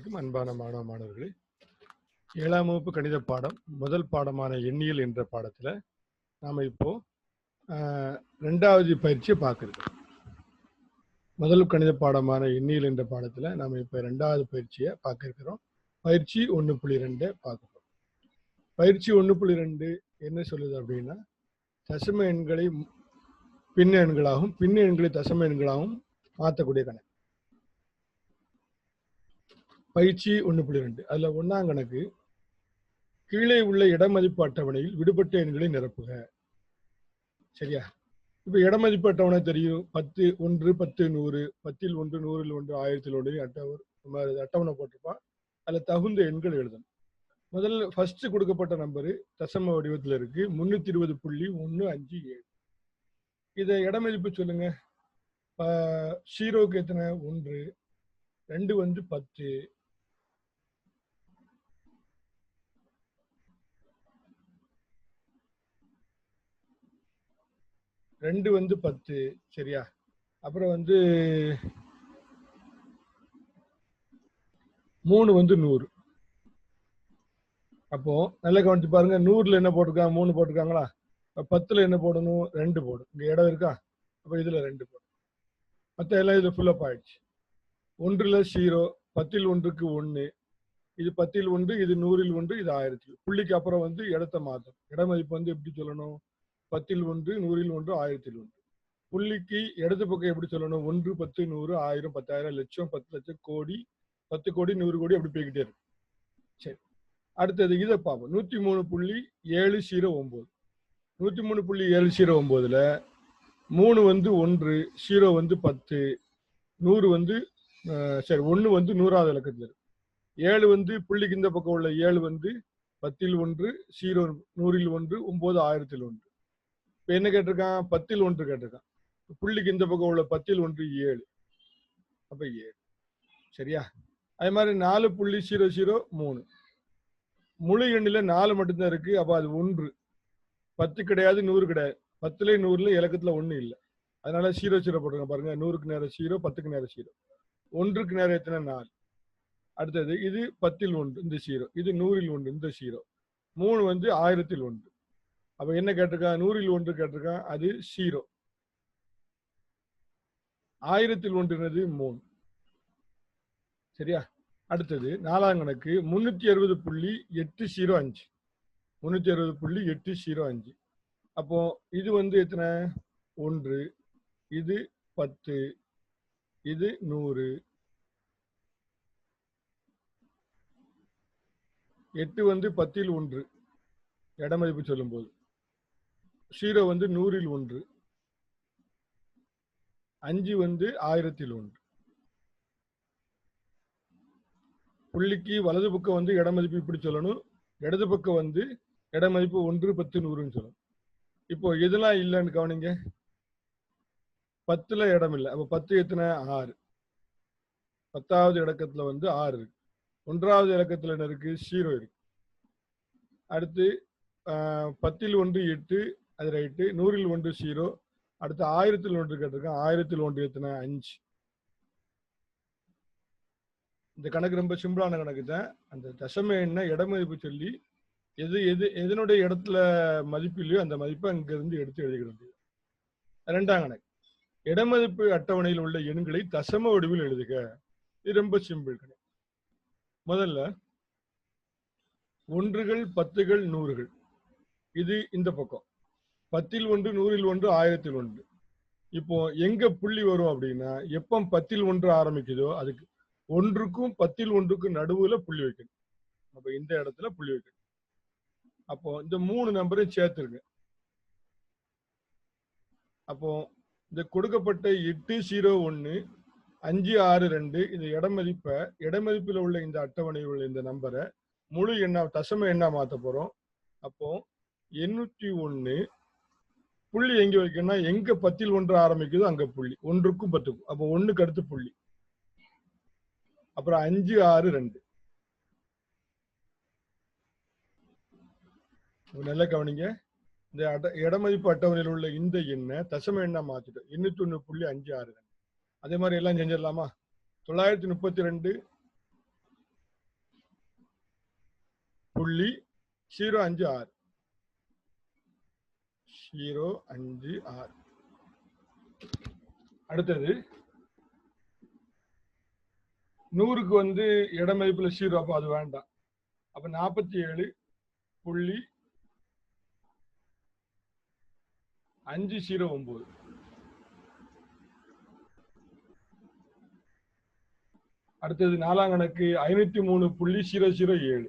அனைவருக்கும் அன்பான மாணவ மாணவர்களே ஏழாம் வகுப்பு கணித பாடம் முதல் பாடமான எண்ணியல் என்ற பாடத்துல நாம இப்போ ஆஹ், ரெண்டாவது பயிற்சியை பார்க்கிறோம் முதல் கணித பாடமான எண்ணியல் என்ற பாடத்துல நாம இப்ப ரெண்டாவது பயிற்சியை பார்க்க இருக்கிறோம் பயிற்சி ஒன்று புள்ளி ரெண்டு பார்க்குறோம். பயிற்சி ஒன்று புள்ளி ரெண்டு என்ன சொல்லுது அப்படின்னா தசம எண்களை பின்ன எண்களாகவும் பின்ன எண்களை தசம எண்களாகவும் மாற்றக்கூடிய கணக்கு. பயிற்சி ஒன்று புள்ளி ரெண்டு. அதில் ஒன்றாம் கணக்கு கீழே உள்ள இடமதிப்பு அட்டவணையில் விடுபட்ட எண்களை நிரப்புக. சரியா? இப்போ இடமதிப்பு அட்டவணை தெரியும். பத்து ஒன்று பத்து நூறு. பத்தில் ஒன்று நூறில் ஒன்று ஆயிரத்தில் ஒன்று. அட்டவர் மாதிரி அட்டவணை போட்டிருப்பான். அதில் தகுந்த எண்கள் எழுதணும். முதல்ல ஃபர்ஸ்ட் கொடுக்கப்பட்ட நம்பரு தசம வடிவத்தில் இருக்கு. முன்னூத்தி இருபது புள்ளி ஒன்று அஞ்சு ஏழு. இதை இடமதிப்பு சொல்லுங்க. ஜீரோக்கு எத்தனை? ஒன்று. ரெண்டு வந்து பத்து. ரெண்டு வந்து பத்து சரியா? அப்புறம் வந்து மூணு வந்து நூறு. அப்போ நல்லா கவனிச்சு பாருங்க நூறுல என்ன போட்டிருக்காங்க? மூணு போட்டிருக்காங்களா? அப்ப பத்துல என்ன போடணும்? ரெண்டு போடும். இங்க இடம் இருக்கா? அப்ப இதுல ரெண்டு போடும். மத்த எல்லாம் இதுல ஃபுல்லப் ஆயிடுச்சு. ஒன்றுல ஜீரோ பத்தில் ஒன்றுக்கு ஒன்று இது பத்தில் ஒன்று இது நூறில் ஒன்று இது ஆயிரத்தி புள்ளிக்கு அப்புறம் வந்து இடத்த மாற்றும் இடமதிப்பு வந்து எப்படி சொல்லணும்? பத்தில் ஒன்று நூறில் ஒன்று ஆயிரத்தில் ஒன்று. புள்ளிக்கு இடது பக்கம் எப்படி சொல்லணும்? ஒன்று பத்து நூறு ஆயிரம் பத்தாயிரம் லட்சம் பத்து லட்சம் கோடி பத்து கோடி நூறு கோடி அப்படி போய்கிட்டே இருக்கு. சரி. அடுத்தது இதை பார்ப்போம். நூத்தி மூணு புள்ளி ஏழு ஜீரோ ஒன்பது நூத்தி மூணு புள்ளி ஏழு ஜீரோ ஒன்பதுல மூணு வந்து ஒன்று ஜீரோ வந்து பத்து நூறு வந்து சரி ஒன்று வந்து நூறாவது இலக்கத்தில் இருக்கு. ஏழு வந்து புள்ளிக்கு இந்த பக்கம் உள்ள ஏழு வந்து பத்தில் ஒன்று ஜீரோ நூறில் ஒன்று ஒன்பது ஆயிரத்தில் ஒன்று. இப்போ என்ன கேட்டிருக்கான்? பத்தில் ஒன்று கேட்டிருக்கான். புள்ளிக்கு இந்த பக்கம் உள்ள பத்தில் ஒன்று ஏழு. அப்ப ஏழு. சரியா? அதே மாதிரி நாலு புள்ளி ஜீரோ ஜீரோ மூணு. முழு எண்ணில நாலு மட்டும்தான் இருக்கு. அப்ப அது ஒன்று. பத்து கிடையாது நூறு கிடையாது. பத்துல நூறுல இலக்கத்துல ஒண்ணு இல்லை. அதனால ஜீரோ ஜீரோ போட்டுருங்க பாருங்க. நூறுக்கு நேரம் ஜீரோ பத்துக்கு நேரம் ஜீரோ ஒன்றுக்கு நேரம் எத்தனை? நாலு. அடுத்தது இது பத்தில் ஒன்று இந்த ஜீரோ இது நூறில் ஒன்று இந்த ஜீரோ மூணு வந்து ஆயிரத்தில் ஒன்று. அப்ப என்ன கேட்டிருக்கான்? நூறில் ஒன்று கேட்டிருக்கான். அது ஜீரோ ஆயிரத்தில் ஒன்றினது மூணு சரியா? அடுத்தது நாலாம் கணக்கு முன்னூத்தி அறுபது புள்ளி எட்டு ஜீரோ அஞ்சு. முன்னூத்தி அறுபது புள்ளி எட்டு ஜீரோ அஞ்சு. அப்போ இது வந்து எத்தனை? ஒன்று. இது பத்து. இது நூறு. எட்டு வந்து பத்தில் ஒன்று. இடமதிப்பு சொல்லும்போது. ஜீரோ வந்து நூறில் ஒன்று. அஞ்சு வந்து ஆயிரத்தில் ஒன்று. புள்ளிக்கு வலது பக்கம் வந்து இடமதிப்பு இப்படி சொல்லணும். இடது பக்கம் வந்து இடமதிப்பு ஒன்று பத்து நூறுன்னு சொல்லணும். இப்போ எதெல்லாம் இல்லைன்னு கவனிங்க. பத்துல இடம் இல்லை. அப்போ பத்து எத்தனை? ஆறு. பத்தாவது இடக்கத்துல வந்து ஆறு இருக்கு. ஒன்றாவது இலக்கத்துல என்ன இருக்கு? ஜீரோ இருக்கு. அடுத்து பத்தில் ஒன்று எட்டு அது ரைட்டு. நூறில் ஒன்று ஜீரோ அடுத்து ஆயிரத்தில் ஒன்று கேட்டிருக்கேன். ஆயிரத்தில் ஒன்று எத்தனை? அஞ்சு. இந்த கணக்கு ரொம்ப சிம்பிளான கணக்கு தான். அந்த தசம எண்ணை இடமதிப்பு சொல்லி எது எது எதனுடைய இடத்துல மதிப்பு இல்லையோ அந்த மதிப்பை அங்கிருந்து எடுத்து எழுதுகிறது. ரெண்டாம் கணக்கு. இடமதிப்பு அட்டவணையில் உள்ள எண்களை தசம வடிவில் எழுதுக. இது ரொம்ப சிம்பிள் கணக்கு. முதல்ல ஒன்றுகள் பத்துகள் நூறுகள். இது இந்த பக்கம். பத்தில் ஒன்று நூறில் ஒன்று ஆயிரத்தில் ஒன்று. இப்போ எங்க புள்ளி வரும் அப்படின்னா எப்போ பத்தில் ஒன்று ஆரம்பிக்குதோ அதுக்கு ஒன்றுக்கும் பத்தில் ஒன்றுக்கும் நடுவுல புள்ளி வைக்கணும். அப்ப இந்த இடத்துல புள்ளி வைக்கணும். அப்போ இந்த மூணு நம்பரையும் சேர்த்துருங்க. அப்போ இந்த கொடுக்கப்பட்ட எட்டு ஜீரோ ஒன்று அஞ்சு ஆறு ரெண்டு இந்த இடமதிப்பை இடமதிப்பில் உள்ள இந்த அட்டவணையில் உள்ள இந்த நம்பரை முழு எண்ணா தசம எண்ணா மாற்ற போறோம். அப்போ எண்ணூற்றி ஒன்று புள்ளி எங்க வைக்கணும்னா எங்க பத்தில் ஒன்று ஆரம்பிக்குதோ அங்க புள்ளி. ஒன்றுக்கும் பத்துக்கும். அப்போ ஒண்ணுக்கு அடுத்து புள்ளி. அப்புறம் அஞ்சு ஆறு ரெண்டு. நல்லா கவனிங்க. இந்த இடமதிப்பு அட்டவணையில் உள்ள இந்த எண்ணை தசம எண்ணா மாத்திட்டோம். எண்ணூத்தி ஒண்ணு புள்ளி அஞ்சு ஆறு ரெண்டு. அதே மாதிரி எல்லாம் செஞ்சிடலாமா? தொள்ளாயிரத்தி முப்பத்தி ரெண்டு புள்ளி ஜீரோ அஞ்சு ஆறு. ஜீரோ அஞ்சு ஆறு. அடுத்தது நூறுக்கு வந்து இட மதிப்புல ஜீரோ அப்போ அது வேண்டாம். அப்ப நாற்பத்தி ஏழு புள்ளி அஞ்சு ஜீரோ ஒன்பது அடுத்தது நாலாம் கணக்கு ஐநூத்தி மூணு புள்ளி ஜீரோ ஜீரோ ஏழு.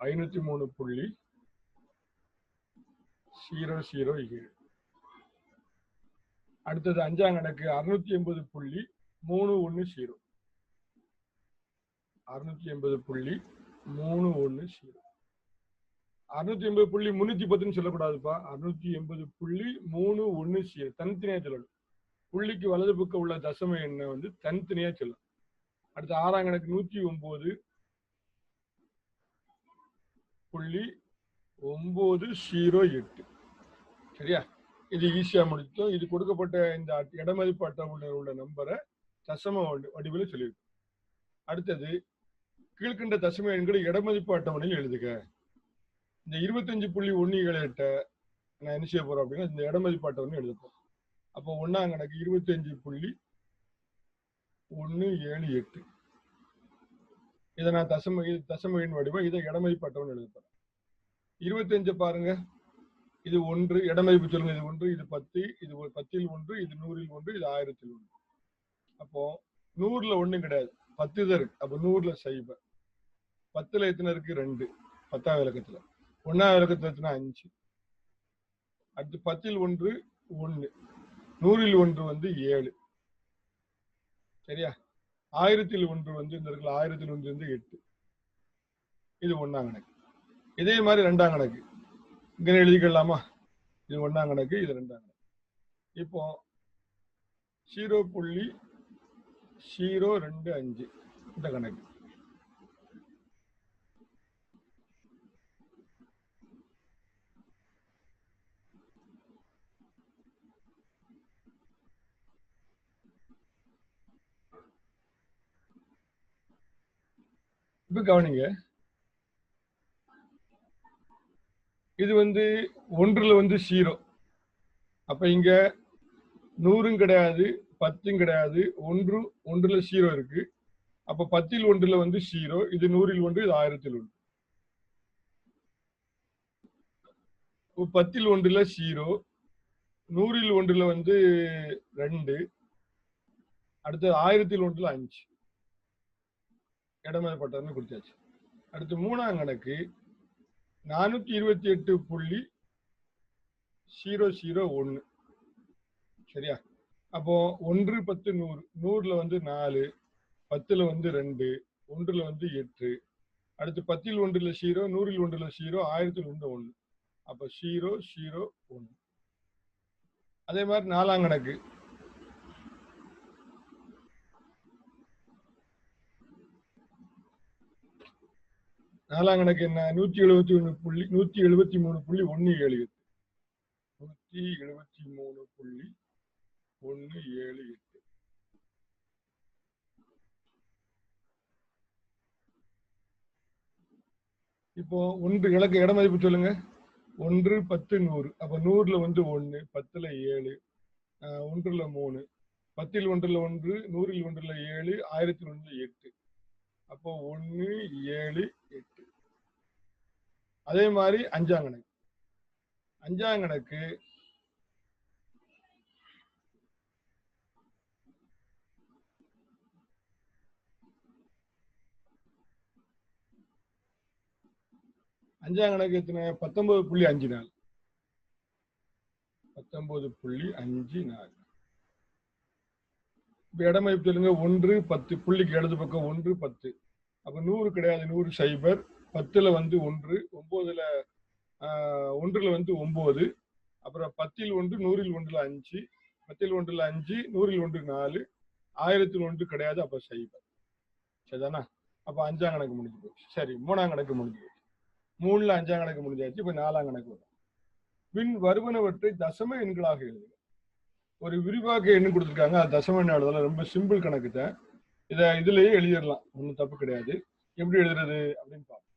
ஐநூத்தி மூணு புள்ளி ஜீரோ ஜீரோ ஏழு. அடுத்தது அஞ்சாம் கணக்கு அறுநூத்தி எண்பது புள்ளி மூணு ஒன்று ஜீரோ அறுநூத்தி எண்பது புள்ளி மூணு ஒன்று ஜீரோ அறுநூத்தி எண்பது புள்ளி முன்னூத்தி பத்துன்னு சொல்லக்கூடாதுப்பா. அறுநூத்தி எண்பது புள்ளி மூணு ஒன்று ஜீரோ தனித்தனியா சொல்லணும். புள்ளிக்கு வலது பக்கம் உள்ள தசம எண்ணை வந்து தனித்தனியா சொல்லணும். அடுத்து ஆறாம் கணக்கு நூத்தி ஒன்பது புள்ளி ஒன்பது ஜீரோ எட்டு. சரியா? இது ஈஸியா முடிச்சோம் இது கொடுக்கப்பட்ட இந்த இடமதிப்பு அட்டவணையில் உள்ள நம்பரை தசம வடி- வடிவில் சொல்லியிருக்கோம் அடுத்தது கீழ்கண்ட தசம எண்களை இடமதிப்பு அட்டவணையில் எழுதுக. இந்த இருபத்தஞ்சு புள்ளி ஒன்று ஏழு எட்டை நான் என்ன செய்ய போறோம் அப்படின்னா இந்த இடமதிப்பு அட்டவணை எழுதுப்போம் அப்போ ஒன்னாம் கணக்கு இருபத்தஞ்சு புள்ளி ஒன்று ஏழு எட்டு. இதை நான் தசம தசம எண் வடிவம் இதை இடமதிப்பு அட்டவணை எழுதுப்பேன் இருபத்தஞ்சு பாருங்க. இது ஒன்று இடமதிப்பு சொல்லுங்க. இது ஒன்று இது பத்து இது ஒரு பத்தில் ஒன்று இது நூறில் ஒன்று இது ஆயிரத்தில் ஒன்று. அப்போ நூறுல ஒண்ணும் கிடையாது. பத்து தான் இருக்கு. அப்போ நூறுல சைபர் பத்துல எத்தனை இருக்கு? ரெண்டு. பத்தாம் விளக்கத்துல. ஒன்னாம் விளக்கத்துல எத்தனை? அஞ்சு. அடுத்து பத்தில் ஒன்று ஒன்று நூறில் ஒன்று வந்து ஏழு. சரியா? ஆயிரத்தில் ஒன்று வந்து இந்த இருக்குல்ல ஆயிரத்தில் ஒன்று வந்து எட்டு. இது ஒன்னாம் கணக்கு. இதே மாதிரி ரெண்டாம் கணக்கு. இங்கே எழுதிக்கலாமா? இது ஒன்றாம் கணக்கு இது ரெண்டாம் கணக்கு. இப்போ ஜீரோ புள்ளி ஜீரோ ரெண்டு அஞ்சு இந்த கணக்கு. இப்ப கவனிங்க. இது வந்து ஒன்றுல வந்து ஜீரோ அப்ப இங்க நூறும் கிடையாது பத்தும் கிடையாது ஒன்று ஒன்றுல ஜீரோ இருக்கு. அப்ப பத்தில் ஒன்றுல வந்து ஜீரோ இது நூறில் ஒன்று இது ஆயிரத்தில் ஒன்று. பத்தில் ஒன்றுல ஜீரோ நூறில் ஒன்றுல வந்து ரெண்டு அடுத்து ஆயிரத்தில் ஒன்றுல அஞ்சு. இடமேற்பட்டதுன்னு கொடுத்தாச்சு. அடுத்து மூணாம் கணக்கு நானூத்தி இருபத்தி எட்டு புள்ளி ஜீரோ ஜீரோ ஒன்று சரியா? அப்போ ஒன்று பத்து நூறு நூறுல வந்து நாலு பத்துல வந்து ரெண்டு ஒன்றுல வந்து எட்டு. அடுத்து பத்தில் ஒன்றுல ஜீரோ நூறில் ஒன்றுல ஜீரோ ஆயிரத்தில் ஒன்று ஒன்று அப்போ ஜீரோ ஜீரோ ஒன்று அதே மாதிரி நாலாம் கணக்கு. நாலாம் கணக்கு என்ன நூத்தி எழுபத்தி ஒன்று புள்ளி நூத்தி எழுபத்தி மூணு புள்ளி ஒன்னு ஏழு எட்டு. நூத்தி எழுபத்தி மூணு புள்ளி ஒன்னு ஏழு எட்டு. இப்போ ஒன்று இலக்கு இட மதிப்பு சொல்லுங்க. ஒன்று பத்து நூறு. அப்ப நூறுல வந்து ஒன்னு பத்துல ஏழு ஒன்றுல மூணு. பத்தில் ஒன்றுல ஒன்று நூறில் ஒன்றுல ஏழு ஆயிரத்தி ஒன்றுல எட்டு. அப்போ ஒன்று ஏழு எட்டு. அதே மாதிரி அஞ்சாம் கணக்கு அஞ்சாம் கணக்கு அஞ்சாம் கணக்கு எத்தனை? பத்தொன்பது புள்ளி அஞ்சு நாள் பத்தொன்பது புள்ளி அஞ்சு நாள் இப்ப இடமைப்பு சொல்லுங்க ஒன்று பத்து. புள்ளிக்கு இடது பக்கம் ஒன்று பத்து. அப்ப நூறு கிடையாது நூறு சைபர். பத்துல வந்து ஒன்று ஒன்பதுல ஒன்றுல வந்து ஒன்பது அப்புறம் பத்தில் ஒன்று நூறில் ஒன்றுல அஞ்சு பத்தில் ஒன்றுல அஞ்சு நூறில் ஒன்று நாலு ஆயிரத்தில் ஒன்று கிடையாது அப்ப சைபர். சரிதானா? அப்ப அஞ்சாம் கணக்கு முடிஞ்சு போச்சு. சரி மூணாம் கணக்கு முடிஞ்சு போச்சு. மூணுல அஞ்சாம் கணக்கு முடிஞ்சாச்சு இப்ப நாலாம் கணக்கு வரும். பின் வருவனவற்றை தசம எண்களாக எழுதுங்க ஒரு விரிவாக்க எண்ணு கொடுத்துருக்காங்க. அது தசம எண் எழுதலாம் ரொம்ப சிம்பிள் கணக்கு தான் இதை இதுலயே எழுதிடலாம். ஒன்றும் தப்பு கிடையாது. எப்படி எழுதுறது அப்படின்னு பார்ப்போம்.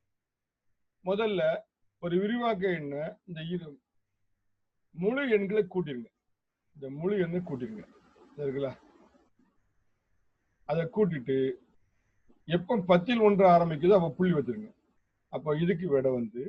முதல்ல ஒரு விரிவாக்க எண்ணை இந்த இரு முழு எண்களை கூட்டிருங்க. இந்த முழு எண்ணை கூட்டிருங்க. சரிங்களா அதை கூட்டிட்டு எப்போ பத்தில் ஒன்று ஆரம்பிக்குதோ அப்போ புள்ளி வச்சிருங்க. அப்போ இதுக்கு விட வந்து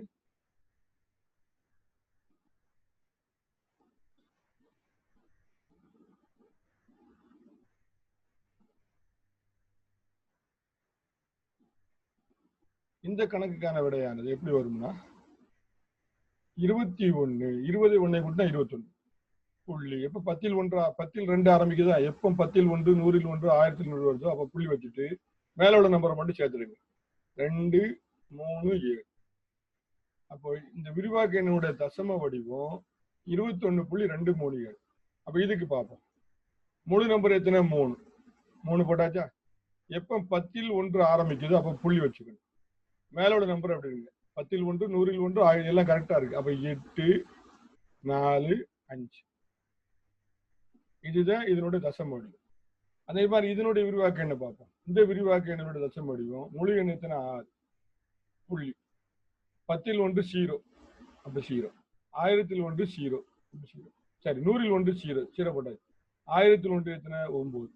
இந்த கணக்குக்கான விடையானது எப்படி வரும்னா? இருபத்தி ஒண்ணு இருபது ஒன்னை கூட்டினா இருபத்தொன்னு. புள்ளி. எப்ப பத்தில் ஒன்று பத்தில் ரெண்டு ஆரம்பிக்குதா? எப்ப பத்தில் ஒன்று நூறில் ஒன்று ஆயிரத்தி நூறு வருதோ அப்ப புள்ளி வச்சுட்டு மேல உள்ள நம்பரை மட்டும் சேர்த்துடுங்க. ரெண்டு மூணு ஏழு. அப்போ இந்த விரிவாக்க எண்ணுடைய தசம வடிவம் இருபத்தி ஒன்னு புள்ளி ரெண்டு மூணு ஏழு. அப்ப இதுக்கு பார்ப்போம். முழு நம்பர் எத்தனை? மூணு. மூணு போட்டாச்சா? எப்ப பத்தில் ஒன்று ஆரம்பிக்குதோ அப்ப புள்ளி வச்சுக்கணும். மேலோட நம்பர் அப்படி இருக்கு. பத்தில் ஒன்று நூறில் ஒன்று ஆயிரம் எல்லாம் கரெக்டா இருக்கு. அப்ப எட்டு நாலு அஞ்சு. இதுதான் இதனுடைய தசம வடிவம் அதே மாதிரி இதனுடைய விரிவாக்க எண்ணை பார்ப்போம். இந்த விரிவாக்க எண்ணினுடைய தசம வடிவம் முழு எண் எத்தனை? ஆறு. புள்ளி. பத்தில் ஒன்று சீரோ. அப்ப சீரோ. ஆயிரத்தில் ஒன்று சீரோ. சீரோ. சரி நூறில் ஒன்று சீரோ. சீரோ போட்டாச்சு. ஆயிரத்தில் ஒன்று எத்தனை? ஒன்பது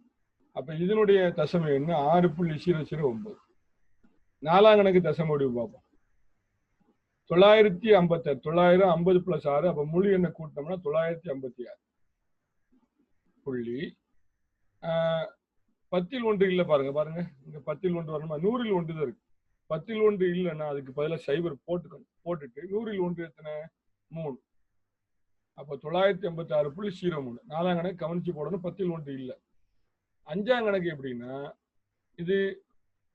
அப்ப இதனுடைய தசம எண்ணு ஆறு புள்ளி சீரோ சீரோ ஒன்பது நாலாம் கணக்கு தசம முடிவு பார்ப்போம். தொள்ளாயிரத்தி ஐம்பத்தாறு தொள்ளாயிரம் ஐம்பது பிளஸ் ஆறு அப்ப முழு எண்ணை கூட்டினோம்னா தொள்ளாயிரத்தி ஐம்பத்தி ஆறு. புள்ளி. ஆஹ், பத்தில் ஒன்று இல்லை பாருங்க பாருங்க. இங்க பத்தில் ஒன்று வரணுமா? நூறில் ஒன்று தான் இருக்கு. பத்தில் ஒன்று இல்லைன்னா அதுக்கு பதிலா சைபர் போட்டுக்கணும். போட்டுட்டு நூறில் ஒன்று எத்தனை? மூணு. அப்ப தொள்ளாயிரத்தி ஐம்பத்தி ஆறு புள்ளி ஜீரோ மூணு. நாலாம் கணக்கு கவனிச்சு போடணும் பத்தில் ஒன்று இல்லை. அஞ்சாம் கணக்கு எப்படின்னா இது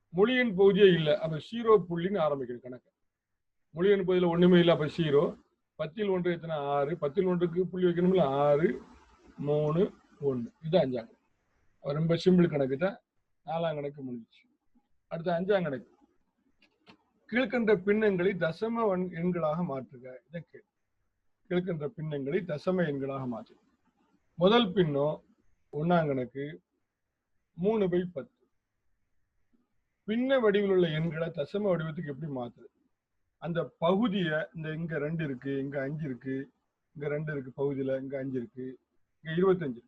மொழியின் பகுதியே இல்லை. அப்ப ஜீரோ புள்ளின்னு ஆரம்பிக்கணும் கணக்கு. மொழியின் பகுதியில் ஒண்ணுமே இல்லை. அப்ப ஜீரோ பத்தில் ஒன்று எத்தனை? ஆறு. பத்தில் ஒன்றுக்கு புள்ளி வைக்கணும்ல? ஆறு மூணு ஒன்று இது அஞ்சாம் கணக்கு. ரொம்ப சிம்பிள் கணக்கு தான். நாலாம் கணக்கு முடிஞ்சிச்சு. அடுத்து அஞ்சாம் கணக்கு. கீழ்கண்ட பின்னங்களை தசம எண்களாக மாற்றுக. இதை கேள்வி கீழ்கண்ட பின்னங்களை தசம எண்களாக மாற்றுக முதல் பின்னம் ஒன்னாம் கணக்கு. மூணு பை பத்து. பின்ன வடிவில் உள்ள எண்களை தசம வடிவத்துக்கு எப்படி மாத்துறது? அந்த பகுதியை இந்த இங்க ரெண்டு இருக்கு இங்க அஞ்சு இருக்கு இங்க ரெண்டு இருக்கு பகுதியில இங்க அஞ்சு இருக்கு இங்க இருபத்தஞ்சு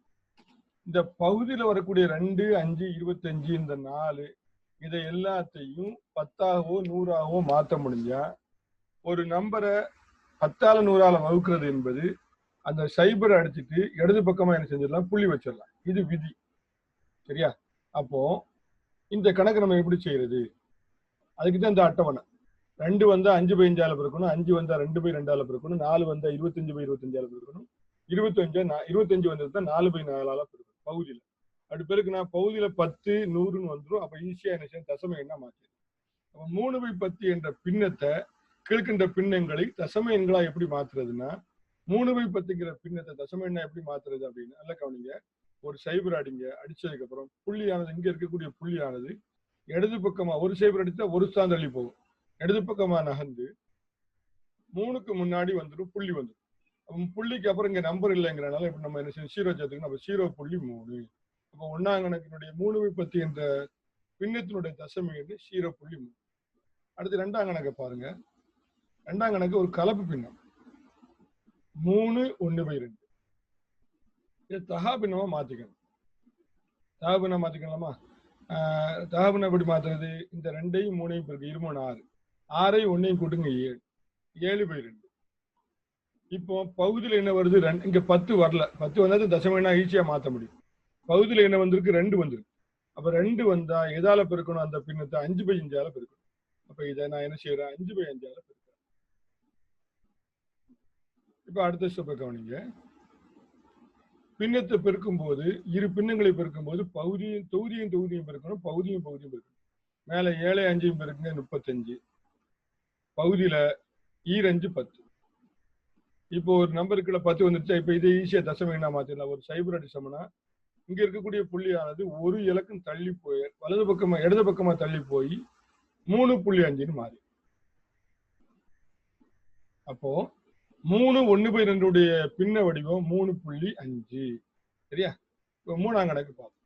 இந்த பகுதியில வரக்கூடிய ரெண்டு அஞ்சு இருபத்தஞ்சு இந்த நாலு இதை எல்லாத்தையும் பத்தாகவோ நூறாகவோ மாற்ற முடிஞ்சா ஒரு நம்பரை பத்தால நூறால வகுக்கிறது என்பது அந்த சைபரை அடிச்சிட்டு இடது பக்கமா என்ன செஞ்சிடலாம்? புள்ளி வச்சிடலாம். இது விதி. சரியா? அப்போ இந்த கணக்கு நம்ம எப்படி செய்யறது? அதுக்கு தான் இந்த அட்டவணை. ரெண்டு வந்தா அஞ்சு பை அஞ்சால பிறக்கணும் அஞ்சு வந்தா ரெண்டு பை ரெண்டால பிறக்கணும் நாலு வந்தா இருபத்தஞ்சு பை இருபத்தஞ்சால பிறக்கணும் இருபத்தஞ்சு நா- இருபத்தஞ்சு வந்தது தான் நாலு பை நாலால பிறக்கணும் பகுதியில. அப்படி நான் பகுதியில பத்து நூறுன்னு வந்துடும் அப்ப ஈஸியா என்ன செய்யும் தசம எண்ணா மாற்றி அப்ப மூணு பை பத்து என்ற பின்னத்தை கிழக்கின்ற பின்னங்களை தசம எண்களா எப்படி மாத்துறதுன்னா மூணு பை பத்துங்கிற பின்னத்தை தசம எண்ணா எப்படி மாத்துறது அப்படின்னு நல்லா கவனிங்க. ஒரு சைபர் அடிங்க அடிச்சதுக்கு அப்புறம் புள்ளியானது இங்க இருக்கக்கூடிய புள்ளியானது இடது பக்கமா ஒரு சைபர் அடித்தா ஒரு ஸ்தான் தள்ளி போகும். இடது பக்கமா நகர்ந்து மூணுக்கு முன்னாடி வந்துடும் புள்ளி வந்துடும் புள்ளிக்கு அப்புறம் இங்க நம்பர் இல்லைங்கிறனால இப்ப நம்ம என்ன செய்யும் ஜீரோ சேர்த்துக்கணும். நம்ம ஜீரோ புள்ளி மூணு. அப்ப ஒன்னாம் மூணு பை இந்த என்ற பின்னத்தினுடைய தசமி வந்து ஜீரோ புள்ளி மூணு. அடுத்து ரெண்டாம் கணக்கை பாருங்க. ரெண்டாம் கணக்கு ஒரு கலப்பு பின்னம். மூணு ஒன்று பை ரெண்டு. இதை தகாபின்னமா மாத்திக்கணும். தகா மாத்திக்கலாமா ஆஹ் எப்படி மாத்துறது? இந்த ரெண்டையும் மூணையும் பிறகு இருமூணு ஆறு? ஆறையும் ஒன்னையும் கூட்டுங்க ஏழு. ஏழு பை ரெண்டு. இப்போ பகுதியில் என்ன வருது? ரெண்டு இங்க பத்து வரல. பத்து வந்தாலும் தசமனா ஈஸியா மாத்த முடியும். பகுதியில் என்ன வந்திருக்கு? ரெண்டு வந்திருக்கு. அப்ப ரெண்டு வந்தா எதால பெருக்கணும்? அந்த பின்னத்தை அஞ்சு பை அஞ்சால பெருக்கணும். அப்ப இதை நான் என்ன செய்யறேன் அஞ்சு பை அஞ்சால பெருக்கிறேன். இப்ப அடுத்த ஸ்டெப்பை கவனிங்க. பின்னத்தை பெருக்கும் போது இரு பின்னங்களை பெருக்கும் போது பகுதியும் தொகுதியும் தொகுதியும் பெருக்கணும் பகுதியும் பகுதியும் பெருக்கணும். மேலே ஏழை அஞ்சையும் பெருக்குங்க முப்பத்தஞ்சு. பகுதியில ஈரஞ்சு பத்து. இப்போ ஒரு நம்பருக்குள்ள பத்து வந்துருச்சா இப்போ இதை ஈஸியா தசம என்ன மாத்திடலாம் ஒரு சைபர் அடிச்சோம்னா இங்க இருக்கக்கூடிய புள்ளியானது ஒரு இலக்கம் தள்ளி போய் வலது பக்கமா இடது பக்கமா தள்ளி போய் மூணு புள்ளி அஞ்சுன்னு மாறி. அப்போ மூணு ஒன்று பை ரெண்டுடைய பின்ன வடிவம் மூணு புள்ளி அஞ்சு. சரியா? இப்போ மூணாம் கணக்கு பார்ப்போம்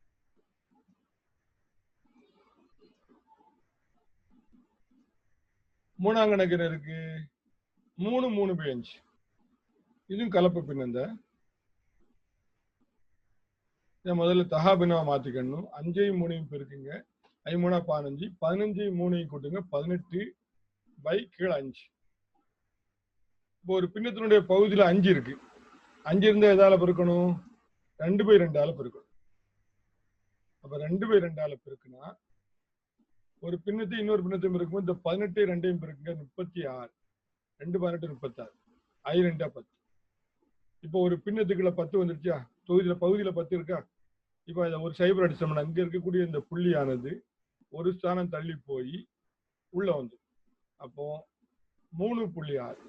மூணாம் கணக்கு இருக்கு? மூணு மூணு பை அஞ்சு. இதுவும் கலப்பு பின்னந்த முதல்ல தகா பின்னவா மாற்றிக்கணும் அஞ்சையும் மூணையும் பெருக்குங்க. ஐ மூணா பதினஞ்சு. பதினஞ்சையும் மூணையும் கூட்டுங்க. பதினெட்டு பை கீழே அஞ்சு. இப்போ ஒரு பின்னத்தினுடைய பகுதியில் அஞ்சு இருக்கு. அஞ்சு இருந்தால் எதால பெருக்கணும்? ரெண்டு பை ரெண்டால பெருக்கணும். அப்ப ரெண்டு பை ரெண்டால பெருக்குனா ஒரு பின்னத்தையும் இன்னொரு பின்னத்தையும் இருக்கும் இந்த பதினெட்டு ரெண்டையும் பெருக்குங்க முப்பத்தி ஆறு. ரெண்டு பதினெட்டு முப்பத்தாறு. ஐ ரெண்டா பத்து. இப்போ ஒரு பின்னத்துக்குள்ள பத்து வந்துருச்சா? தொகுதியில பகுதியில பத்து இருக்கா? இப்போ இதை ஒரு சைபர் அடிச்சோம்னா அங்கே இருக்கக்கூடிய இந்த புள்ளியானது ஒரு ஸ்தானம் தள்ளி போய் உள்ள வந்துடும் அப்போ மூணு புள்ளி ஆறு.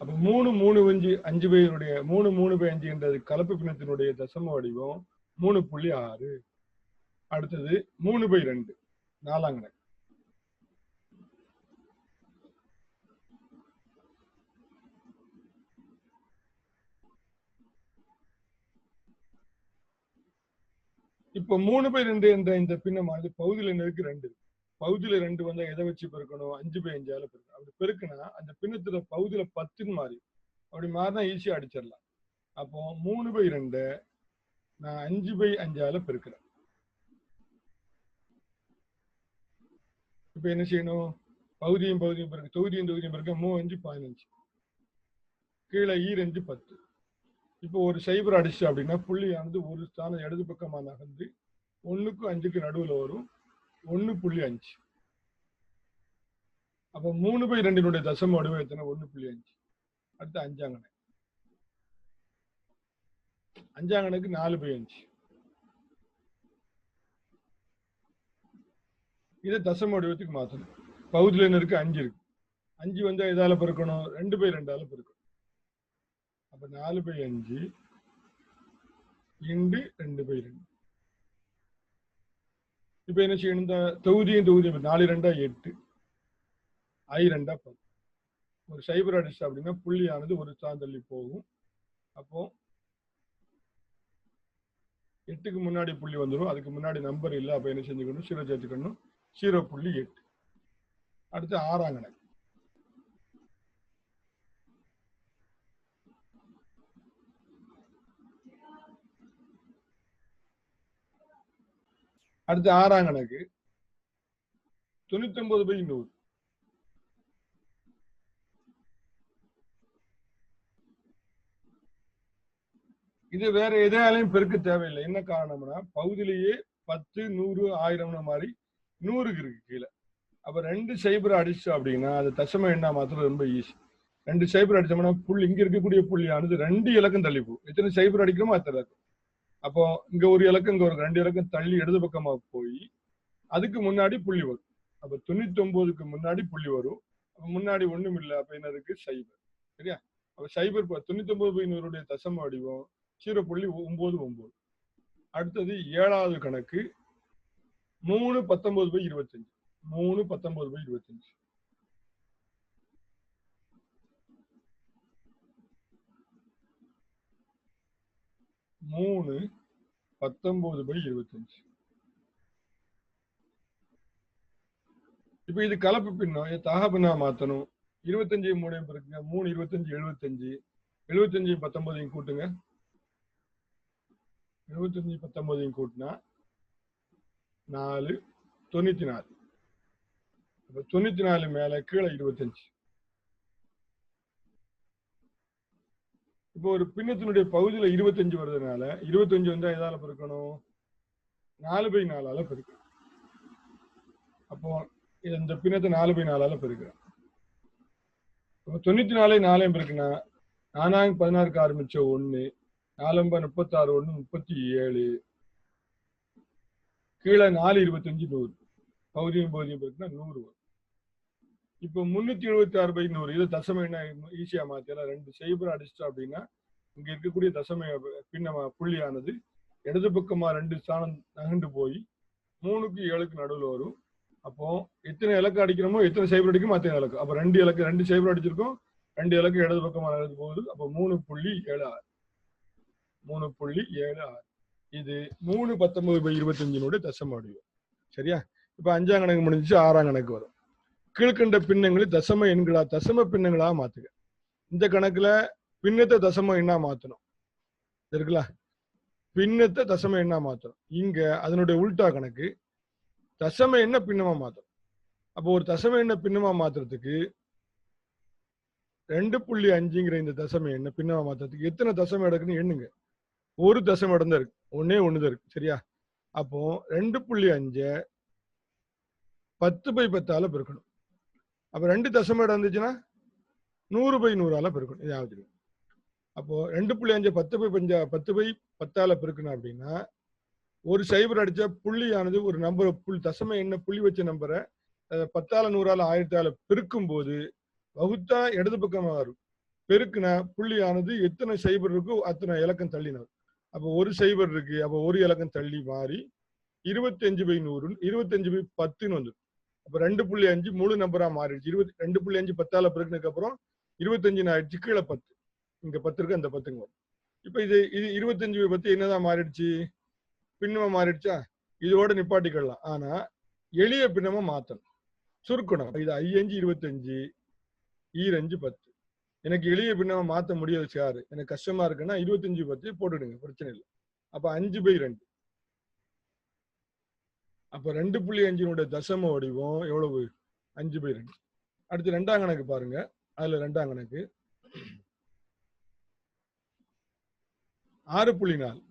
அப்ப மூணு மூணு அஞ்சு அஞ்சு பேருடைய மூணு மூணு பை அஞ்சு என்றது கலப்பு பின்னத்தினுடைய தசம வடிவம் மூணு புள்ளி ஆறு அடுத்தது மூணு பை ரெண்டு நாலாம் கணக்கு இப்ப மூணு பை ரெண்டு என்ற இந்த பின்னமானது பகுதியில் நெருக்கு ரெண்டு இருக்கு. பகுதியில ரெண்டு வந்தா எதை வச்சு பெருக்கணும்? அஞ்சு பை அஞ்சால பெருக்கணும். அப்படி பெருக்குனா அந்த பின்னத்துல பகுதியில பத்துன்னு மாறி அப்படி மாறினா ஈஸியா அடிச்சிடலாம். அப்போ மூணு பை ரெண்டு நான் அஞ்சு பை அஞ்சால பெருக்கிறேன். இப்ப என்ன செய்யணும்? பகுதியும் பகுதியும் பெருக்கு தொகுதியும் தொகுதியும் பெருக்க மூ அஞ்சு பதினஞ்சு. கீழே e ஈரஞ்சு பத்து. இப்போ ஒரு சைபர் அடிச்சு அப்படின்னா புள்ளியானது ஒரு ஸ்தானம் இடது பக்கமா நகர்ந்து ஒன்றுக்கும் அஞ்சுக்கு நடுவுல வரும். ஒன்று புள்ளி அஞ்சு. அப்ப மூணு பை ரெண்டினுடைய தசம வடிவம் எத்தனை? ஒண்ணு புள்ளி அஞ்சு. அடுத்து அஞ்சாங்கணை அஞ்சாங்கணக்கு நாலு பை அஞ்சு. இதை தசம வடிவத்துக்கு மாத்தணும் பகுதியில் என்ன இருக்கு? அஞ்சு இருக்கு. அஞ்சு வந்தா எதால பெருக்கணும்? ரெண்டு பை ரெண்டால பெருக்கணும். அப்ப நாலு பை அஞ்சு இண்டு ரெண்டு பை ரெண்டு. இப்ப என்ன செய்யணும்? இந்த தொகுதியும் தொகுதியும் நாலு ரெண்டா எட்டு. ஐ ரெண்டா பத்து. ஒரு சைபர் அடிச்சு அப்படின்னா புள்ளியானது ஒரு சாந்தள்ளி போகும். அப்போ எட்டுக்கு முன்னாடி புள்ளி வந்துடும் அதுக்கு முன்னாடி நம்பர் இல்லை. அப்ப என்ன செஞ்சுக்கணும்? சீரோ சேர்த்துக்கணும். ஜீரோ புள்ளி எட்டு. அடுத்து ஆறாம் கணக்கு அடுத்து ஆறாம் கணக்கு. தொண்ணூத்தி ஒன்பது பை நூறு. இது வேற எதையாலையும் பெருக்க தேவையில்லை. என்ன காரணம்னா பகுதியிலேயே பத்து நூறு ஆயிரம்னு மாதிரி நூறுக்கு இருக்கு கீழே. அப்ப ரெண்டு சைபர் அடிச்சோம் அப்படின்னா அது தசம எண்ணா மாத்திரம் ரொம்ப ஈஸி ரெண்டு சைபர் அடிச்சோம்னா புள்ளி இங்க இருக்கக்கூடிய புள்ளியானது ரெண்டு இலக்கம் தள்ளிப்போம் எத்தனை சைபர் அடிக்கிறோமோ அத்தனை இலக்கம். அப்போ இங்க ஒரு இலக்கம் இங்க ஒரு ரெண்டு இலக்கம் தள்ளி இடது பக்கமா போய் அதுக்கு முன்னாடி புள்ளி வரும். அப்ப தொண்ணூத்தி ஒன்பதுக்கு முன்னாடி புள்ளி வரும். அப்ப முன்னாடி ஒண்ணும் இல்லை அப்ப என்ன இருக்கு? சைபர். சரியா? அப்ப சைபர் ப- தொண்ணூத்தி ஒன்பது பை நூறுடைய தசம வடிவம் ஜீரோ புள்ளி ஒன்பது ஒன்பது அடுத்தது ஏழாவது கணக்கு மூணு பத்தொன்பது பை இருபத்தஞ்சு. மூணு பத்தொன்பது பை இருபத்தஞ்சு. மூணு பத்தொன்பது பை இருபத்தஞ்சு. இப்ப இது கலப்பு பின்னம் என் தகா பின்னா மாத்தணும். இருபத்தஞ்சு மூணையும் பிறகுங்க மூணு இருபத்தஞ்சு எழுபத்தஞ்சு. எழுபத்தஞ்சு பத்தொன்பதையும் கூட்டுங்க. எழுபத்தஞ்சு பத்தொன்பதையும் கூட்டினா நாலு தொண்ணூத்தி நாலு. அப்ப தொண்ணூத்தி நாலு மேல கீழே இருபத்தஞ்சு. இப்போ ஒரு பின்னத்தினுடைய பகுதியில இருபத்தஞ்சு வருதுனால இருபத்தஞ்சு வந்து எதால பெருக்கணும்? நாலு பை நாலால பெருக்கணும். அப்போ இந்த பின்னத்தை நாலு பை நாலால பெருக்கிறேன். அப்போ தொண்ணூத்தி நாலு நாலையும் பெருக்குன்னா நானாங்க பதினாறுக்கு ஆரம்பிச்ச ஒன்று நாலம்ப முப்பத்தாறு ஒன்று முப்பத்தி ஏழு கீழே நாலு இருபத்தஞ்சு நூறு. பகுதியும் பகுதியும் பெருக்குன்னா நூறு வரும். இப்போ முன்னூத்தி எழுபத்தி ஆறு பை நூறு. இது தசம என்ன ஈஸியா மாத்திரலாம் ரெண்டு சைபர் அடிச்சிட்டோம் அப்படின்னா இங்க இருக்கக்கூடிய தசம பின்ன புள்ளியானது இடது பக்கமா ரெண்டு ஸ்தானம் நகண்டு போய் மூணுக்கு ஏழுக்கு நடுவில் வரும். அப்போ எத்தனை இலக்கு அடிக்கிறோமோ எத்தனை சைபர் அடிக்கும் அத்தனை இலக்கு. அப்போ ரெண்டு இலக்கு ரெண்டு சைபர் அடிச்சிருக்கோம். ரெண்டு இலக்கு இடது பக்கமா நகர்ந்து போகுது. அப்போ மூணு புள்ளி ஏழு ஆறு. மூணு புள்ளி ஏழு ஆறு. இது மூணு பத்தொன்பது பை இருபத்தஞ்சினுடைய தசம வடிவம். சரியா? இப்ப அஞ்சாம் கணக்கு முடிஞ்சிச்சு ஆறாம் கணக்கு வரும். கீழ்கண்ட பின்னங்களை தசம எண்களா தசம பின்னங்களா மாத்துக. இந்த கணக்குல பின்னத்தை தசம எண்ணா மாத்தணும். இருக்குல்ல பின்னத்தை தசம எண்ணா மாத்தணும். இங்க அதனுடைய உல்டா கணக்கு தசம எண்ண பின்னமா மாத்தணும். அப்போ ஒரு தசம எண்ண பின்னமா மாத்துறதுக்கு ரெண்டு புள்ளி அஞ்சுங்கிற இந்த தசம எண்ண பின்னமா மாத்துறதுக்கு எத்தனை தசம எடுக்குன்னு எண்ணுங்க. ஒரு தசம இடம் தான் இருக்கு. ஒன்னே ஒண்ணுதான் இருக்கு. சரியா? அப்போ ரெண்டு புள்ளி அஞ்ச பத்து பை பத்தால பெருக்கணும். அப்ப ரெண்டு தசம இடம் இருந்துச்சுன்னா நூறு பை நூறால பெருக்கணும் இதாவது அப்போ ரெண்டு புள்ளி அஞ்சு பத்து பை பஞ்சா பத்து பை பத்தால பெருக்கணும் அப்படின்னா ஒரு சைபர் அடிச்ச புள்ளியானது ஒரு நம்பர் புள்ளி தசம என்ன புள்ளி வச்ச நம்பரை பத்தால நூறால ஆயிரத்தால பெருக்கும் போது வகுத்தா இடது பக்கமாக வரும். பெருக்குனா புள்ளியானது எத்தனை சைபர் இருக்கோ அத்தனை இலக்கம் தள்ளினது அப்போ ஒரு சைபர் இருக்கு அப்போ ஒரு இலக்கம் தள்ளி மாறி இருபத்தஞ்சு பை நூறு இருபத்தஞ்சு பை பத்துன்னு வந்துடும். அப்போ ரெண்டு புள்ளி அஞ்சு முழு நம்பரா மாறிடுச்சு. இருபத்தி ரெண்டு புள்ளி அஞ்சு பத்தால பெருக்கினதுக்கு அப்புறம் இருபத்தஞ்சு ஆயிடுச்சு கீழே பத்து. இங்க பத்து இருக்கு அந்த பத்துங்க வரும். இப்போ இது இது இருபத்தஞ்சு பத்து என்னதான் மாறிடுச்சு? பின்னமா மாறிடுச்சா? இதோட நிப்பாட்டிக்கலாம் ஆனா எளிய பின்னமா மாத்தணும். சுருக்கணும். இது ஐயஞ்சு இருபத்தஞ்சு ஈரஞ்சு பத்து. எனக்கு எளிய பின்னமா மாத்த முடியாது சார் எனக்கு கஷ்டமா இருக்குன்னா இருபத்தஞ்சு பத்து போட்டுடுங்க. பிரச்சனை இல்லை. அப்ப அஞ்சு பை ரெண்டு. அப்ப ரெண்டு புள்ளி அஞ்சினுடைய தசம வடிவம் எவ்வளவு? அஞ்சு பை ரெண்டு. அடுத்து ரெண்டாம் கணக்கு பாருங்க. அதுல ரெண்டாம் கணக்கு. ஆறு புள்ளி நாலு.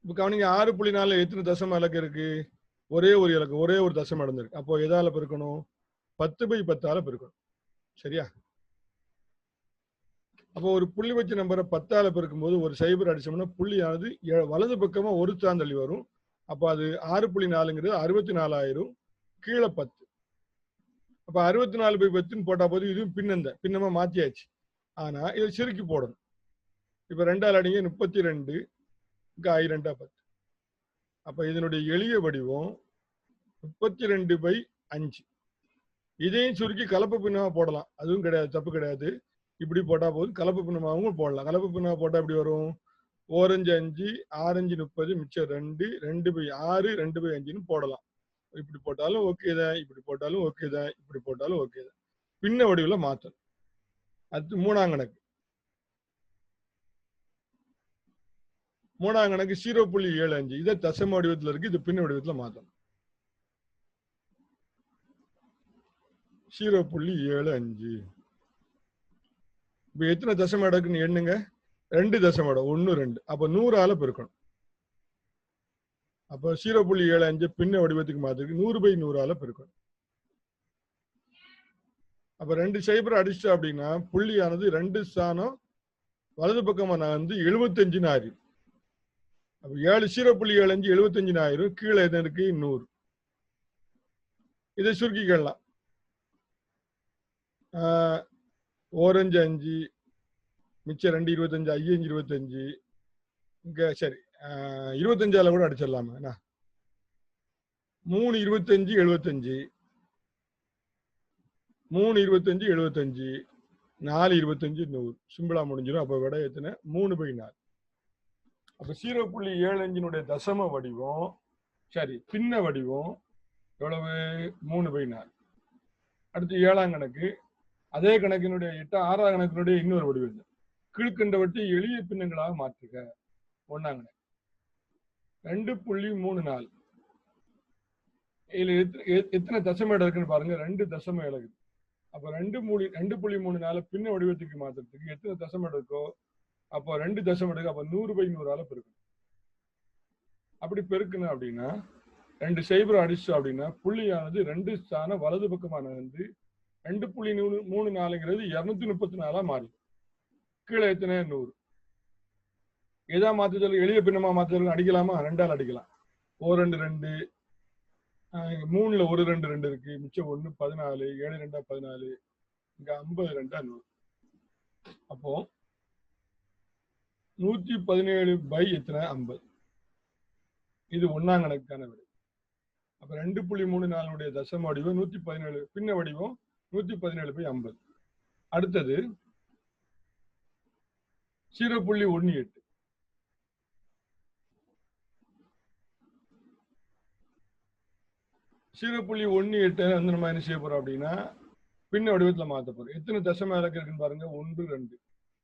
இப்ப கவனிங்க ஆறு புள்ளி நாலு எத்தனை தசம இலக்கு இருக்கு? ஒரே ஒரு இலக்கு ஒரே ஒரு தசம நடந்திருக்கு. அப்போ எதால பெருக்கணும்? பத்து பை பத்தால பெருக்கணும். சரியா? அப்போ ஒரு புள்ளி வச்ச நம்பரை பத்தால பெருக்கும்போது ஒரு சைபர் அடிச்சோம்னா புள்ளியானது எ- வலது பக்கமா ஒரு சாந்தள்ளி வரும். அப்போ அது ஆறு புள்ளி நாலுங்கிறது அறுபத்தி நாலாயிரம் கீழே பத்து. அப்ப அறுபத்தி நாலு பை பத்துன்னு போட்டா போது இதுவும் பின்னந்த பின்னமா மாத்தியாச்சு. ஆனா இதை சுருக்கி போடணும். இப்ப ரெண்டாள் அடிங்க முப்பத்தி ரெண்டு இங்க ரெண்டா பத்து. அப்ப இதனுடைய எளிய வடிவம் முப்பத்தி ரெண்டு பை அஞ்சு. இதையும் சுருக்கி கலப்பு பின்னமா போடலாம். அதுவும் கிடையாது தப்பு கிடையாது. இப்படி போட்டா போதும். கலப்பு பின்னமாகவும் போடலாம். கலப்பு பின்னமா போட்டா எப்படி வரும்? ஓரஞ்சு அஞ்சு ஆரஞ்சு முப்பது மிச்சம் ரெண்டு ரெண்டு பை ஆறு ரெண்டு பை அஞ்சுன்னு போடலாம். இப்படி போட்டாலும் ஓகே தான். இப்படி போட்டாலும் ஓகே தான். இப்படி போட்டாலும் ஓகே தான். பின்ன வடிவில் மாற்றணும் அது மூணாம் கணக்கு. மூணாம் கணக்கு ஜீரோ புள்ளி ஏழு அஞ்சு. இதை தசம வடிவத்தில் இருக்கு. இது பின்ன வடிவத்தில் மாற்றணும் ஜீரோ புள்ளி ஏழு அஞ்சு. இப்ப எத்தனை தசம இடக்குன்னு எண்ணுங்க? ரெண்டு தசம இடம் ஒன்னு ரெண்டு. அப்ப நூறால பெருக்கணும். அப்ப ஜீரோ புள்ளி ஏழு அஞ்சு பின்ன வடிவத்துக்கு மாத்திருக்கு. நூறு பை நூறால பெருக்கணும். அப்ப ரெண்டு சைபர் அடிச்சிட்டோம் அப்படின்னா புள்ளியானது ரெண்டு ஸ்தானம் வலது பக்கமா வந்து எழுபத்தஞ்சுன்னு ஆயிரும் அப்ப ஏழு ஜீரோ புள்ளி ஏழு அஞ்சு எழுபத்தஞ்சுன்னு ஆயிரும் கீழே எது இருக்கு? நூறு. இதை சுருக்கிக்கலாம். ஆஹ் ஓரஞ்சு அஞ்சு மிச்சம் ரெண்டு இருபத்தஞ்சு ஐயஞ்சு இருபத்தஞ்சு. இங்கே சரி இருபத்தஞ்சால கூட அடிச்சிடலாமா என்ன? மூணு இருபத்தஞ்சு எழுபத்தஞ்சு. மூணு இருபத்தஞ்சு எழுபத்தஞ்சு. நாலு இருபத்தஞ்சு நூறு. சிம்பிளா முடிஞ்சிடும். அப்போ விட எத்தனை? மூணு பை நாலு. அப்போ ஜீரோ புள்ளி ஏழு அஞ்சினுடைய தசம வடிவம் சரி பின்ன வடிவம் எவ்வளவு? மூணு பை நாலு. அடுத்து ஏழாம் கணக்கு. அதே கணக்கினுடைய எட்டு ஆறாம் கணக்கினுடைய இன்னொரு வடிவம் கீழ்கண்டவற்றை எளிய பின்னங்களாக மாற்றுக. ஒன்னாம் கணக்கு ரெண்டு புள்ளி மூணு நாலு. இதுல எத்தனை தசம இடம் இருக்குன்னு பாருங்க. ரெண்டு தசம இடம் இருக்கு அப்ப ரெண்டு மூணு ரெண்டு புள்ளி மூணு நாலு பின்ன வடிவத்துக்கு மாத்துறதுக்கு எத்தனை தசம இடம் இருக்கோ அப்போ ரெண்டு தசம இடம் அப்ப நூறு பை நூறால பெருக்கணும். அப்படி பெருக்கணும் அப்படின்னா ரெண்டு சைபர் அடிச்சோம் அப்படின்னா புள்ளியானது ரெண்டு ஸ்தானம் வலது பக்கமான வந்து ரெண்டு புள்ளி நூறு மூணு நாலுங்கிறது இருநூத்தி முப்பத்தி நாலா மாறி. கீழே எத்தனை? நூறு. எதா மாத்த எளிய பின்னமா மாத்த அடிக்கலாமா? ரெண்டால் அடிக்கலாம். ஓ ரெண்டு ரெண்டு. மூணுல ஒரு ரெண்டு ரெண்டு இருக்கு. மிச்சம் ஒண்ணு பதினாலு. ஏழு ரெண்டா பதினாலு. இங்க ஐம்பது ரெண்டா நூறு. அப்போ நூத்தி பதினேழு பை எத்தனை? ஐம்பது. இது ஒன்னாம் கணக்கான விடை. அப்ப ரெண்டு புள்ளி மூணு நாலுடைய தசம வடிவம் நூத்தி பதினேழு. பின்ன வடிவம் நூத்தி பதினேழு பை ஐம்பது. அடுத்தது ஜீரோ புள்ளி ஒன்னு எட்டு ஜீரோ புள்ளி ஒன்று எட்டு வந்து நம்ம என்ன செய்ய போறோம் அப்படின்னா பின்ன வடிவத்தில் மாற்ற போறோம். எத்தனை தசம இலக்கு இருக்குன்னு பாருங்க ஒன்று ரெண்டு.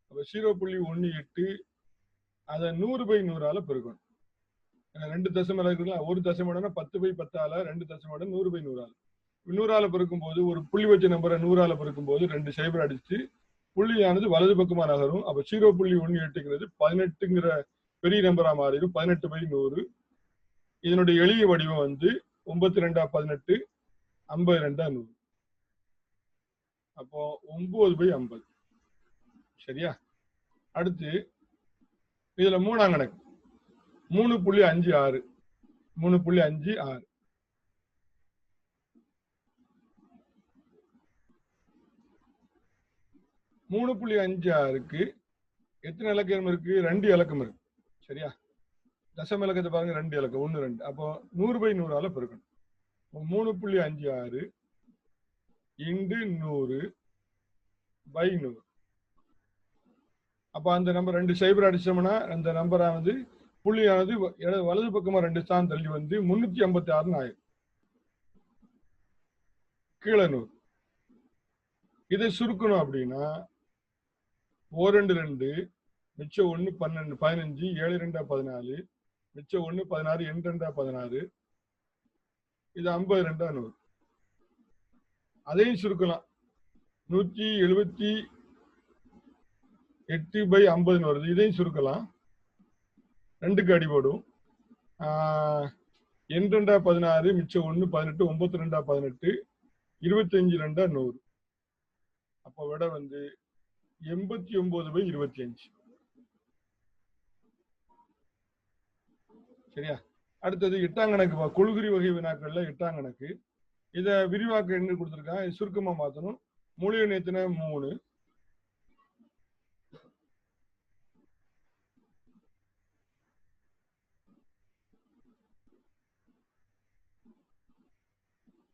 அப்போ ஜீரோ புள்ளி ஒன்று எட்டு அதை நூறு பை நூறால பெருக்கணும். ஏன்னா ரெண்டு தசம இலக்கு ஒரு தசமோடனா பத்து பை பத்தால ரெண்டு தசமோட நூறு பை நூறால. நூறால பெருக்கும் போது ஒரு புள்ளி வச்ச நம்பரை நூறால பெருக்கும் போது ரெண்டு சைபர் அடிச்சு புள்ளியானது வலது பக்கமா நகரும். அப்ப ஜீரோ புள்ளி ஒன்று எட்டுங்கிறது பதினெட்டுங்கிற பெரிய நம்பரா மாறிடும். பதினெட்டு பை நூறு. இதனுடைய எளிய வடிவம் வந்து ஒன்பத்தி ரெண்டா பதினெட்டு ஐம்பது ரெண்டா நூறு. அப்போ ஒன்பது பை ஐம்பது. சரியா? அடுத்து இதுல மூணாம் கணக்கு. மூணு புள்ளி அஞ்சு ஆறு. மூணு புள்ளி அஞ்சு ஆறு. மூணு புள்ளி அஞ்சு ஆறுக்கு எத்தனை இலக்கம் இருக்கு? ரெண்டு இலக்கம் இருக்கு. சரியா? தசம இலக்கத்தை பாருங்க ரெண்டு இலக்கம். ஒன்று ரெண்டு. அப்போ நூறு பை நூறால பெருக்கணும். அப்போ மூணு புள்ளி அஞ்சு ஆறு இண்டு நூறு பை நூறு. அப்போ அந்த நம்பர் ரெண்டு சைபர் அடிச்சோம்னா அந்த நம்பரானது புள்ளியானது வ- வலது பக்கமா ரெண்டு ஸ்தான் தள்ளி வந்து முன்னூத்தி ஐம்பத்தி ஆறுன்னு ஆயிரும். கீழே நூறு. இதை சுருக்கணும் அப்படின்னா ஓ ரெண்டு ரெண்டு மிச்சம் ஒன்று பன்னெண்டு பதினஞ்சு ஏழு ரெண்டா பதினாலு மிச்சம் ஒன்று பதினாறு எண் ரெண்டா பதினாறு இது ஐம்பது ரெண்டா நூறு. அதையும் சுருக்கலாம். நூற்றி எழுபத்தி எட்டு பை ஐம்பதுன்னு வருது. இதையும் சுருக்கலாம். ரெண்டுக்கு அடிபடும் எண் ரெண்டா பதினாறு மிச்சம் ஒன்று பதினெட்டு ஒன்பத்தி ரெண்டா பதினெட்டு இருபத்தஞ்சு ரெண்டா நூறு. அப்போ விட வந்து எண்பத்தி ஒன்பது பை இருபத்தி அஞ்சு. சரியா? அடுத்தது எட்டாம் கணக்கு கொள்குறி வகை வினாக்கள்ல எட்டாம் கணக்கு இத விரிவாக்க என்ன கொடுத்துருக்கான் இது சுருக்கமா மாத்தணும். மூலிகை நேத்தின மூணு.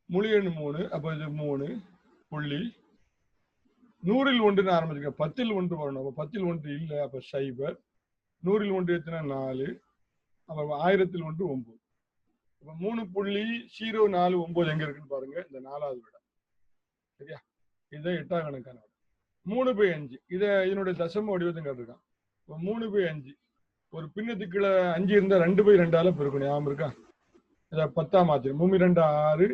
மூலிகை எண் மூணு அப்ப இது மூணு புள்ளி நூறில் ஒன்றுன்னு ஆரம்பிச்சுக்க பத்தில் ஒன்று வரணும். அப்போ பத்தில் ஒன்று இல்லை அப்போ சைபர். நூறில் ஒன்று எத்தனை? நாலு. அப்போ ஆயிரத்தில் ஒன்று ஒம்பது. இப்போ மூணு புள்ளி ஜீரோ நாலு ஒம்பது எங்கே இருக்குன்னு பாருங்க இந்த நாலாவது விட சரியா? இதுதான் எட்டாம் கணக்கான விடை. மூணு பை அஞ்சு. இதை இதனுடைய தசம வடிவத்தை கேட்டிருக்கான். இப்போ மூணு பை அஞ்சு. ஒரு பின்னத்துக்குள்ள அஞ்சு இருந்தால் ரெண்டு பை ரெண்டால பெருக்கணும். ஞாபகம் இருக்கா? இதை பத்தாம் மாத்திரும் மூணு ரெண்டு ஆறு.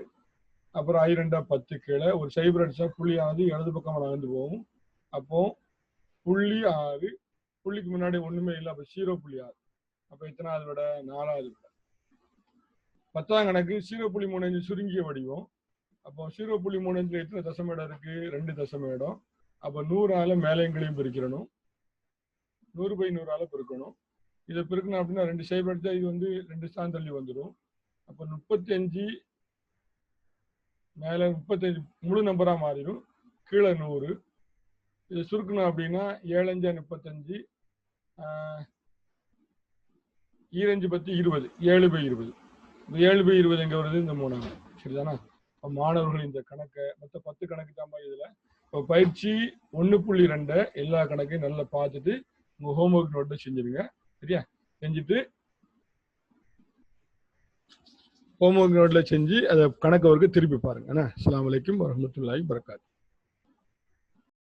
அப்புறம் ஐ ரெண்டா பத்து கீழே. ஒரு சைபர் அடிச்சா புள்ளியானது இடது பக்கம் நகர்ந்து போகும். அப்போ புள்ளி ஆறு புள்ளிக்கு முன்னாடி ஒண்ணுமே இல்லை அப்ப ஜீரோ புள்ளி ஆறு. அப்ப எத்தனாவது விட? நாலாவது விட. பத்தாம் கணக்கு ஜீரோ புள்ளி மூணு அஞ்சு சுருங்கிய வடிவம். அப்போ ஜீரோ புள்ளி மூணு அஞ்சுல எத்தனை தசம இடம் இருக்கு? ரெண்டு தசம இடம் அப்ப நூறால மேலைங்களையும் பிரிக்கிறணும். நூறு பை நூறால பெருக்கணும். இதை பெருக்கணும் அப்படின்னா ரெண்டு சைபர் அடிச்சா இது வந்து ரெண்டு ஸ்தான் தள்ளி வந்துடும் அப்ப முப்பத்தி அஞ்சு மேல முப்பத்தஞ்சு முழு நம்பரா மாறிடும். கீழே நூறு. இது சுருக்கணும் அப்படின்னா ஏழஞ்சா முப்பத்தஞ்சு ஈரஞ்சு பத்து இருபது. ஏழு பை இருபது. இந்த ஏழு பை இருபது எங்க வருது? இந்த மூணாவது சரிதானா? இப்ப மாணவர்கள் இந்த கணக்கை மொத்த பத்து கணக்கு தான் இதுல. இப்போ பயிற்சி ஒன்று புள்ளி ரெண்டை எல்லா கணக்கையும் நல்லா பார்த்துட்டு உங்க ஹோம்ஒர்க் நோட்டை செஞ்சிருங்க. சரியா? செஞ்சுட்டு ஹோம்ஒர்க் நோட்டில் செஞ்சு அதை கணக்கு அவருக்கு திருப்பி பாருங்க. அண்ணா அஸ்ஸலாமு அலைக்கும் வரஹ்மத்துல்லாஹி வரகாத்து